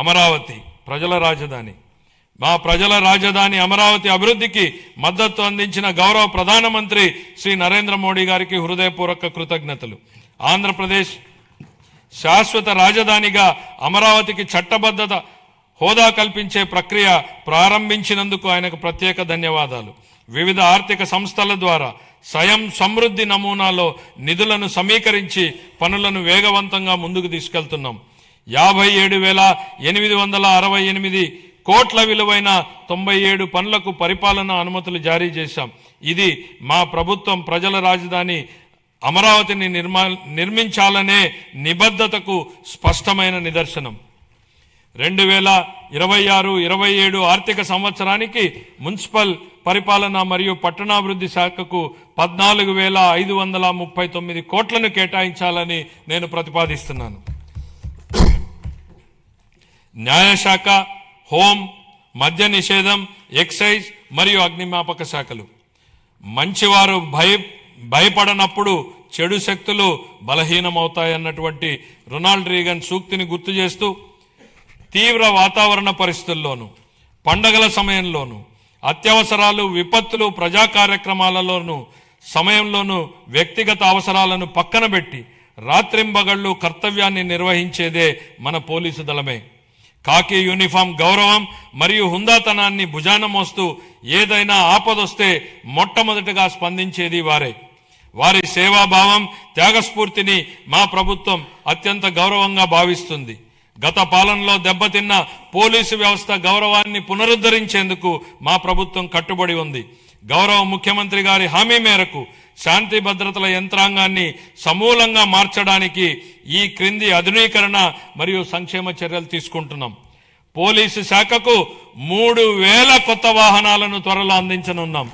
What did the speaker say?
అమరావతి ప్రజల రాజధాని. మా ప్రజల రాజధాని అమరావతి అభివృద్ధికి మద్దతు అందించిన గౌరవ ప్రధానమంత్రి శ్రీ నరేంద్ర మోడీ గారికి హృదయపూర్వక కృతజ్ఞతలు. ఆంధ్రప్రదేశ్ శాశ్వత రాజధానిగా అమరావతికి చట్టబద్ధత హోదా కల్పించే ప్రక్రియ ప్రారంభించినందుకు ఆయనకు ప్రత్యేక ధన్యవాదాలు. వివిధ ఆర్థిక సంస్థల ద్వారా స్వయం సమృద్ధి నమూనాలో నిధులను సమీకరించి పనులను వేగవంతంగా ముందుకు తీసుకెళ్తున్నాం. యాభై ఏడు వేల ఎనిమిది వందల అరవై ఎనిమిది కోట్ల విలువైన తొంభై ఏడు పనులకు పరిపాలన అనుమతులు జారీ చేశాం. ఇది మా ప్రభుత్వం ప్రజల రాజధాని అమరావతిని నిర్మా నిర్మించాలనే నిబద్ధతకు స్పష్టమైన నిదర్శనం. రెండు వేల ఇరవై ఆరు ఇరవై ఏడు ఆర్థిక సంవత్సరానికి మున్సిపల్ పరిపాలన మరియు పట్టణాభివృద్ధి శాఖకు పద్నాలుగు వేల ఐదు వందల ముప్పై తొమ్మిది కోట్లను కేటాయించాలని నేను ప్రతిపాదిస్తున్నాను. న్యాయశాఖ హోం మద్య నిషేధం ఎక్సైజ్ మరియు అగ్నిమాపక శాఖలు. మంచివారు భయ భయపడనప్పుడు చెడు శక్తులు బలహీనమవుతాయన్నటువంటి రొనాల్డ్ రీగన్ సూక్తిని గుర్తు చేస్తూ తీవ్ర వాతావరణ పరిస్థితుల్లోనూ పండగల సమయంలోనూ అత్యవసరాలు విపత్తులు ప్రజా కార్యక్రమాలలోనూ సమయంలోనూ వ్యక్తిగత అవసరాలను పక్కన పెట్టి రాత్రింబగళ్ళు కర్తవ్యాన్ని నిర్వహించేదే మన పోలీసు దళమే. కాకి యూనిఫామ్ గౌరవం మరియు హుందాతనాన్ని భుజాన మోస్తూ ఏదైనా ఆపదొస్తే మొట్టమొదటిగా స్పందించేది వారే. వారి సేవాభావం త్యాగస్ఫూర్తిని మా ప్రభుత్వం అత్యంత గౌరవంగా భావిస్తుంది. గత పాలనలో దెబ్బతిన్న పోలీసు వ్యవస్థ గౌరవాన్ని పునరుద్ధరించేందుకు మా ప్రభుత్వం కట్టుబడి ఉంది. గౌరవ ముఖ్యమంత్రి గారి హామీ మేరకు శాంతి భద్రతల యంత్రాంగాన్ని సమూలంగా మార్చడానికి ఈ క్రింది ఆధునీకరణ మరియు సంక్షేమ చర్యలు తీసుకుంటున్నాం. పోలీసు శాఖకు మూడు వేల కొత్త వాహనాలను త్వరలో అందించనున్నాం.